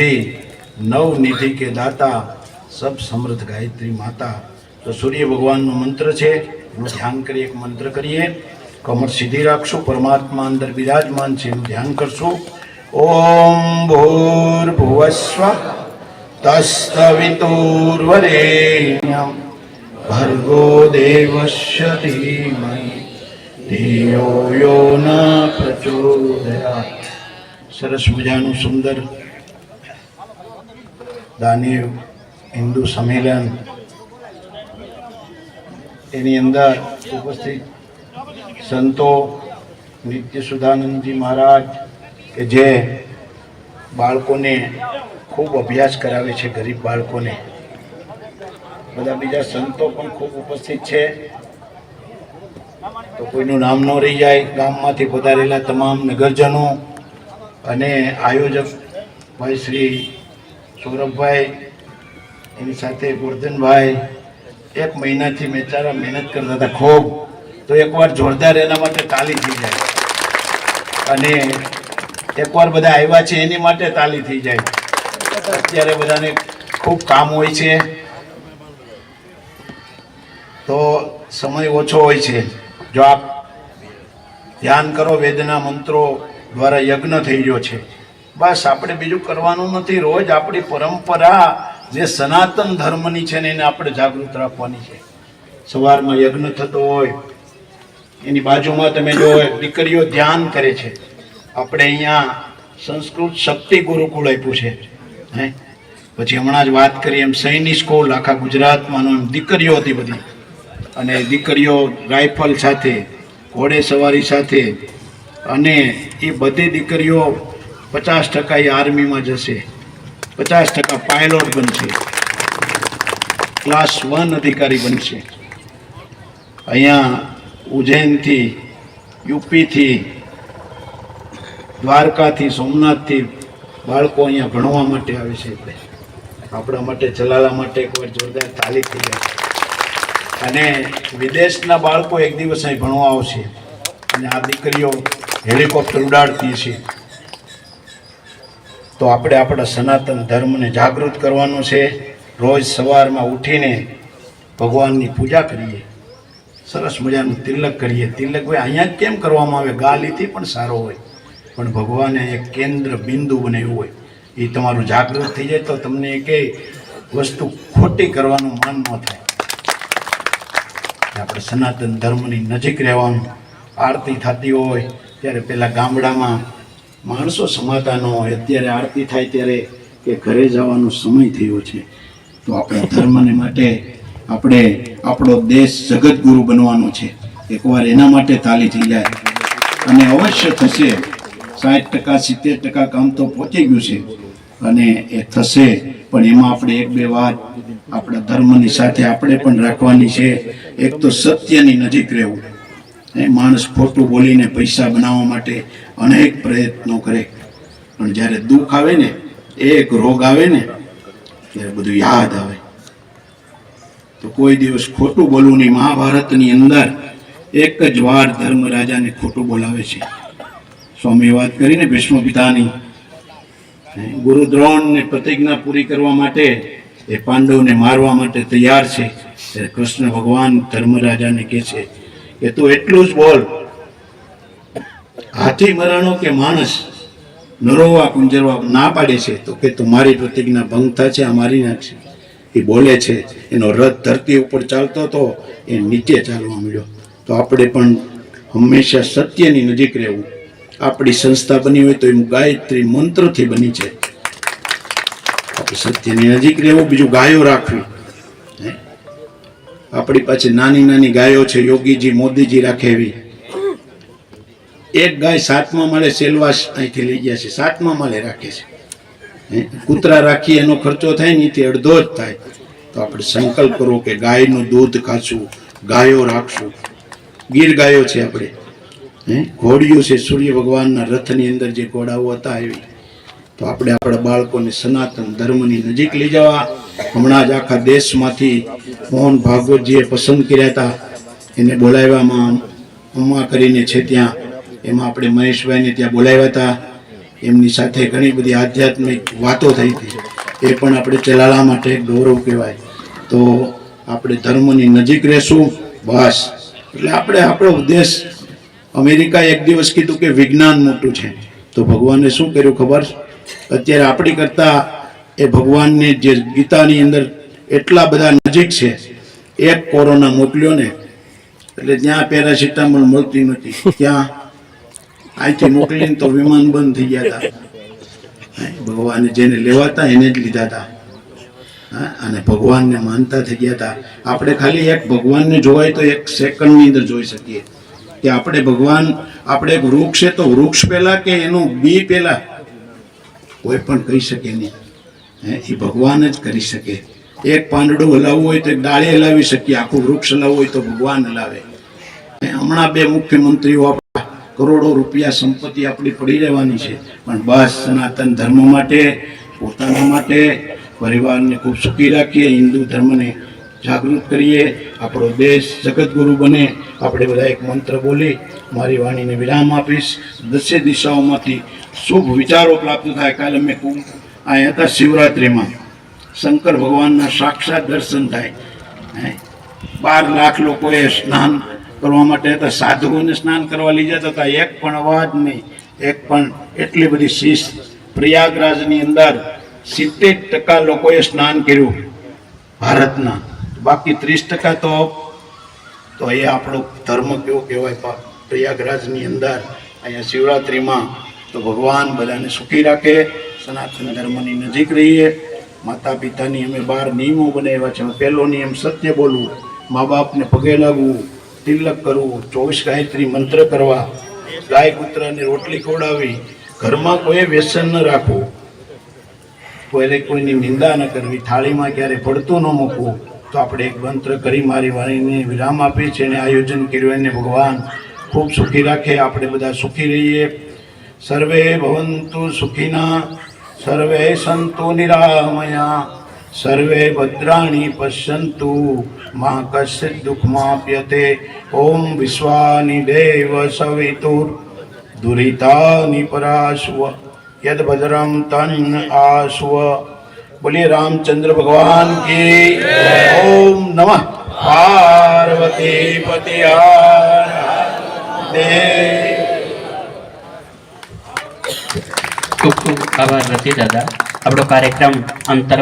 સિદ્ધિ નવનિધિ કે દાતા સબ સમૃદ્ધ ગાયત્રી માતા. તો સૂર્ય ભગવાનનો મંત્ર છે, એનું ધ્યાન કરીએ, એક મંત્ર કરીએ. કમર સીધી રાખશું, પરમાત્મા અંદર બિરાજમાન છે, એનું ધ્યાન કરશું. ઓમ ભૂર્ભુવસ્વ તસ્તવિતુર્વરેણ્યમ. ભર્ગો દેવસ્ય ધીમહિ. ધિયો યો ન પ્રચોદયાત. સરસ મજાનું સુંદર દાનીવ હિન્દુ સંમેલન એની અંદર ઉપસ્થિત સંતો નિત્ય સુધાનંદજી મહારાજ કે જે બાળકોને ખૂબ અભ્યાસ કરાવે છે, ગરીબ બાળકોને. બધા બીજા સંતો પણ ખૂબ ઉપસ્થિત છે. તો કોઈનું નામ ન રહી જાય, ગામમાંથી પધારેલા તમામ નગરજનો અને આયોજક ભાઈ શ્રી સૌરભભાઈ, એની સાથે ગોરધનભાઈ, એક મહિનાથી બેચારા મહેનત કરતા હતા ખૂબ. તો એકવાર જોરદાર એના માટે તાલી થઈ જાય. અને એકવાર બધા આવ્યા છે એની માટે તાલી થઈ જાય. અત્યારે બધાને ખૂબ કામ હોય છે. તો સમય ઓછો હોય છે. જો આપ ધ્યાન કરો, વેદના મંત્રો દ્વારા યજ્ઞ થઈ ગયો છે. બસ આપણે બીજું કરવાનું નથી, રોજ આપણી પરંપરા જે સનાતન ધર્મની છે ને એને આપણે જાગૃત રાખવાની છે. સવારમાં યજ્ઞ થતો હોય, એની બાજુમાં તમે જો દીકરીઓ ધ્યાન કરે છે. આપણે અહીંયા સંસ્કૃત શક્તિ ગુરુકુળ આપ્યું છે. હે? પછી હમણાં જ વાત કરી એમ સૈનિક સ્કૂલ, આખા ગુજરાતમાં એમ દીકરીઓ હતી બધી. અને દીકરીઓ રાઇફલ સાથે, ઘોડે સવારી સાથે, અને એ બધી દીકરીઓ પચાસ ટકા એ આર્મીમાં જશે. પચાસ ટકા પાયલોટ બનશે. ક્લાસ વન અધિકારી બનશે. અહીંયા ઉજ્જૈનથી, યુપીથી, દ્વારકાથી, સોમનાથથી બાળકો અહીંયા ભણવા માટે આવે છે એટલે. આપણા માટે ચલાવવા માટે એકવાર જોરદાર તાલીમ થઈ જાય. અને વિદેશના બાળકો એક દિવસ અહીં ભણવા આવશે. અને આ દીકરીઓ હેલિકોપ્ટર ઉડાડતી છે તો આપણે આપણા સનાતન ધર્મને જાગૃત કરવાનું છે. રોજ સવારમાં ઉઠીને ભગવાનની પૂજા કરીએ. સરસ મજાનું તિલક કરીએ. તિલક ભાઈ, અહીંયા કેમ કરવામાં આવે? ગાલીથી પણ સારો હોય. પણ ભગવાને એક કેન્દ્ર બિંદુ બનાવ્યું હોય. એ તમારું જાગૃત થઈ જાય તો તમને એકેય વસ્તુ ખોટી કરવાનું મન ન થાય. આપણે સનાતન ધર્મની નજીક રહેવાનું. આરતી થતી હોય, ત્યારે પહેલાં ગામડામાં માણસો સમાતા ન હોય, અત્યારે આરતી થાય ત્યારે કે ઘરે જવાનો સમય થયો છે, તો આપણા ધર્મને માટે આપણે આપણો દેશ જગતગુરુ બનવાનો છે. એકવાર એના માટે તાલી થઈ જાય અને અવશ્ય થશે. સાઠ ટકા, સિત્તેર ટકા કામ તો પહોંચી ગયું છે. અને એ થશે. પણ એમાં આપણે એક બે વાત આપણા ધર્મની સાથે આપણે પણ રાખવાની છે. એક તો સત્યની નજીક રહેવું. એ માણસ ખોટું બોલીને પૈસા બનાવવા માટે અનેક પ્રયત્નો કરે. પણ જ્યારે દુઃખ આવે ને, એક રોગ આવે ને, ત્યારે બધું યાદ આવે. તો કોઈ દિવસ ખોટું બોલવું નહીં. મહાભારતની અંદર એક જ વાર ધર્મરાજાને ખોટું બોલાવે છે. સ્વામી વાત કરીને ભીષ્મ પિતાની ગુરુ દ્રોણને પ્રતિજ્ઞા પૂરી કરવા માટે એ પાંડવને મારવા માટે તૈયાર છે. ત્યારે કૃષ્ણ ભગવાન ધર્મરાજાને કહે છે કે તું એટલું જ બોલ. હાથી મરાણો કે માણસ નરોવા કુંજરવા ના પાડે છે, તો કે તું મારી પ્રતિજ્ઞા ભંગ થશે, આ મારી નાખશે એ બોલે છે, એનો રથ ધરતી ઉપર ચાલતો હતો, એ નીચે ચાલવા મળ્યો તો આપણે પણ હંમેશા સત્યની નજીક રહેવું. આપણી સંસ્થા બની હોય તો એ ગાયત્રી મંત્રથી બની છે. આપણે સત્યની નજીક રહેવું, બીજું ગાયો રાખવી? આપણી પાસે નાની નાની ગાયો છે, યોગીજી, મોદીજી રાખે એવી. એક ગાય સાતમા માળે સેલવાસ અહીંથી લઈ ગયા છે, સાતમા માળે રાખે છે? કૂતરા રાખી એનો ખર્ચો થાય ને એથી અડધો જ થાય. તો આપણે સંકલ્પ કરવો કે ગાયનું દૂધ ખાશું, ગાયો રાખશું. ગીર ગાયો છે આપણે. હે? ઘોડિયું છે, સૂર્ય ભગવાનના રથની અંદર જે ઘોડાઓ હતા એવી. તો આપણે આપણા બાળકોને સનાતન ધર્મની નજીક લઈ જવા. હમણાં જ આખા દેશમાંથી મોહન ભાગવતજીએ પસંદ કર્યા હતા. એને બોલાવ્યામાં અમ્મા કરીને છે ત્યાં. એમાં આપણે મહેશભાઈને ત્યાં બોલાવ્યા હતા. એમની સાથે ઘણી બધી આધ્યાત્મિક વાતો થઈ હતી. એ પણ આપણે ચલાલા માટે ગૌરવ કહેવાય. તો આપણે ધર્મની નજીક રહેશું. બસ. એટલે આપણે આપણો ઉદ્દેશ અમેરિકા એક દિવસ કીધું કે વિજ્ઞાન મોટું છે. તો ભગવાને શું કર્યું ખબર? અત્યારે આપણી કરતા એ ભગવાનને જે ગીતાની અંદર એટલા બધા નજીક છે, એક કોરોના મોકલ્યો ને, એટલે ત્યાં પેરાસિટામોલ મળતી નથી ત્યાં અહીંથી મોકલીને તો વિમાન બંધ થઈ ગયા હતા. ભગવાને જેને લેવાતા એને જ લીધા હતા. અને ભગવાનને માનતા થઈ ગયા હતા. આપણે ખાલી એક ભગવાનને જોવાય તો એક સેકન્ડની અંદર જોઈ શકીએ કે આપણે ભગવાન, આપણે એક વૃક્ષ છે તો વૃક્ષ પહેલાં કે એનું બી પહેલા? કોઈ પણ કહી શકે નહીં. હે, એ ભગવાન જ કરી શકે. એક પાંદડું હલાવવું હોય તો ડાળી હલાવી શકીએ આખું વૃક્ષ હલાવવું હોય તો ભગવાન હલાવે. હમણાં બે મુખ્યમંત્રીઓ આપણા કરોડો રૂપિયા સંપત્તિ આપણી પડી રહેવાની છે. પણ બસ સનાતન ધર્મ માટે પોતાના માટે પરિવારને ખૂબ સુખી રાખીએ હિન્દુ ધર્મને જાગૃત કરીએ, આપણો દેશ જગતગુરુ બને. આપણે બધા એક મંત્ર બોલી મારી વાણીને વિરામ આપીશ. દસે દિશાઓમાંથી શુભ વિચારો પ્રાપ્ત થાય. કાલે મેં કહું અહીંયા હતા શિવરાત્રિમાં. શંકર ભગવાનના સાક્ષાત દર્શન થાય. બાર લાખ લોકોએ સ્નાન કરવા માટે હતા. સાધુઓને સ્નાન કરવા લઈ જતા હતા. એક પણ અવાજ નહીં. એક પણ એટલી બધી શિસ્ત પ્રયાગરાજની અંદર સિત્તેર ટકા લોકોએ સ્નાન કર્યું. ભારતના બાકી ત્રીસ ટકા તો તો એ આપણો ધર્મ કેવો કહેવાય? પ્રયાગરાજની અંદર, અહીંયા શિવરાત્રિમાં તો ભગવાન બધાને સુખી રાખે, સનાતન ધર્મની નજીક રહીએ. માતા પિતાની અમે બાર નિયમો બનાવ્યા છે. પહેલો નિયમ સત્ય બોલવું મા બાપને પગે લાગવું, તિલક કરવું, ચોવીસ ગાયત્રી મંત્ર કરવા, ગાય કૂતરાને રોટલી ખવડાવી ઘરમાં કોઈ વ્યસન ન રાખવું, કોઈને કોઈની નિંદા ન કરવી, થાળીમાં ક્યારે પડતું ન મૂકવું તો આપણે એક મંત્ર કરી મારી વાણીને વિરામ આપી છે અને આયોજન કર્યું એને ભગવાન ખૂબ સુખી રાખે, આપણે બધા સુખી રહીએ. સર્વે ભવંતુ સુખીના, સર્વે સંતુ નિરામયા, સર્વે ભદ્રાણી પશ્યંતુ, મા કશ્ચિત દુઃખમાપ્યતે ઓમ વિશ્વાની દેવ સવિતુર. દુરિતાની યદ ભદ્રમ તન આશ્વ. બોલીએ રામચંદ્ર ભગવાન કી ઓમ નમઃ. પાર્વતી પતિ ખૂબ ખૂબ આભાર રસી દાદા. આપણો કાર્યક્રમ અંતર